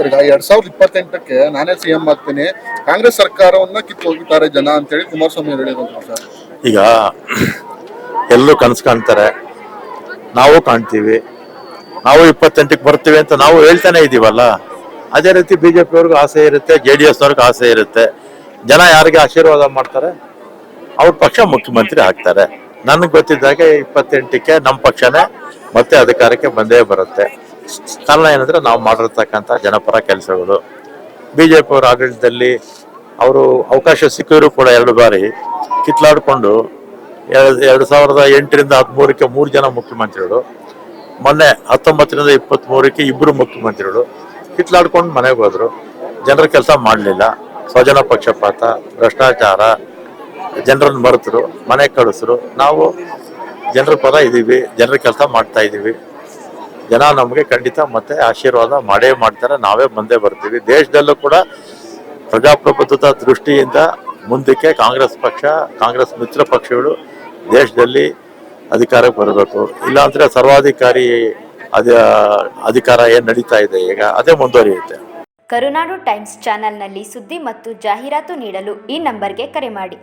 Sir ಈಗ ಎರಡ್ ಸಾವಿರದ ಇಪ್ಪತ್ತೆಂಟಕ್ಕೆ ನಾನೇ ಸಿಎಂ ಆಗ್ತೀನಿ. ಕಾಂಗ್ರೆಸ್ ಸರ್ಕಾರವನ್ನ ಕಿತ್ತು ಹೋಗಿದ್ದಾರೆ ಜನ ಅಂತೇಳಿ ಕುಮಾರಸ್ವಾಮಿ ಅವರು ಹೇಳಿದ್ರು ಈಗ ಎಲ್ಲರೂ ಕನಸು ಕಾಣ್ತಾರೆ. ನಾವು ಕಾಣ್ತೀವಿ. ನಾವು ಇಪ್ಪತ್ತೆಂಟಕ್ಕೆ ಬರ್ತೀವಿ ಅಂತ ನಾವು ಹೇಳ್ತಾನೆ ಇದೀವಲ್ಲ? ಅದೇ ರೀತಿ ಬಿಜೆಪಿ ಅವ್ರಿಗೂ ಆಸೆ ಇರುತ್ತೆ, ಜೆ ಡಿ ಎಸ್ ಅವ್ರಿಗೂ ಆಸೆ ಇರುತ್ತೆ. ಜನ ಯಾರಿಗೆ ಆಶೀರ್ವಾದ ಮಾಡ್ತಾರೆ? ಅವ್ರ ಪಕ್ಷ ಮುಖ್ಯಮಂತ್ರಿ ಆಗ್ತಾರೆ. ನನಗೆ ಗೊತ್ತಿದ್ದಾಗೆ ಇಪ್ಪತ್ತೆಂಟಕ್ಕೆ ನಮ್ಮ ಪಕ್ಷನೇ ಮತ್ತೆ ಅಧಿಕಾರಕ್ಕೆ ಬಂದೇ ಬರುತ್ತೆ. ಕಾರಣ ಏನಂದ್ರೆ ನಾವು ಮಾಡಿರ್ತಕ್ಕಂಥ ಜನಪರ ಕೆಲಸಗಳು. ಬಿಜೆಪಿ ಅವರ ಆಡಳಿತದಲ್ಲಿ ಅವರು ಅವಕಾಶ ಸಿಕ್ಕಿದ್ರು ಕೂಡ ಎರಡು ಬಾರಿ. ಕಿತ್ಲಾಡಿಕೊಂಡು ಎರಡು ಎರಡು ಸಾವಿರದ ಎಂಟರಿಂದ ಹದಿಮೂರಕ್ಕೆ ಮೂರು ಜನ ಮುಖ್ಯಮಂತ್ರಿಗಳು. ಮೊನ್ನೆ ಹತ್ತೊಂಬತ್ತರಿಂದ ಇಪ್ಪತ್ತ್ ಮೂರಕ್ಕೆ ಇಬ್ಬರು ಮುಖ್ಯಮಂತ್ರಿಗಳು. ಕಿತ್ಲಾಡ್ಕೊಂಡು ಮನೆಗೆ ಹೋದರು. ಜನರ ಕೆಲಸ ಮಾಡಲಿಲ್ಲ. ಸ್ವಜನ ಪಕ್ಷಪಾತ, ಭ್ರಷ್ಟಾಚಾರ, ಜನರನ್ನು ಮರೆತರು, ಮನೆ ಕಳಿಸ್ರು. ನಾವು ಜನರ ಪರ ಇದ್ದೀವಿ ಜನರ ಕೆಲಸ ಮಾಡ್ತಾ ಇದ್ದೀವಿ ಜನ ನಮಗೆ ಖಂಡಿತ ಮತ್ತೆ ಆಶೀರ್ವಾದ ಮಾಡೇ ಮಾಡ್ತಾರೆ. ನಾವೇ ಮುಂದೆ ಬರ್ತೀವಿ. ದೇಶದಲ್ಲೂ ಕೂಡ ಪ್ರಜಾಪ್ರಭುತ್ವದ ದೃಷ್ಟಿಯಿಂದ ಮುಂದಕ್ಕೆ ಕಾಂಗ್ರೆಸ್ ಪಕ್ಷ, ಕಾಂಗ್ರೆಸ್ ಮಿತ್ರ ಪಕ್ಷಗಳು ದೇಶದಲ್ಲಿ ಅಧಿಕಾರಕ್ಕೆ ಬರಬೇಕು. ಇಲ್ಲಾಂದ್ರೆ ಸರ್ವಾಧಿಕಾರಿ ಅಧಿಕಾರ ಏನ್ ನಡೀತಾ ಇದೆ ಈಗ, ಅದೇ ಮುಂದುವರಿಯುತ್ತೆ. ಕರುನಾಡು ಟೈಮ್ಸ್ ಚಾನೆಲ್ನಲ್ಲಿ ಸುದ್ದಿ ಮತ್ತು ಜಾಹೀರಾತು ನೀಡಲು ಈ ನಂಬರ್ಗೆ ಕರೆ ಮಾಡಿ.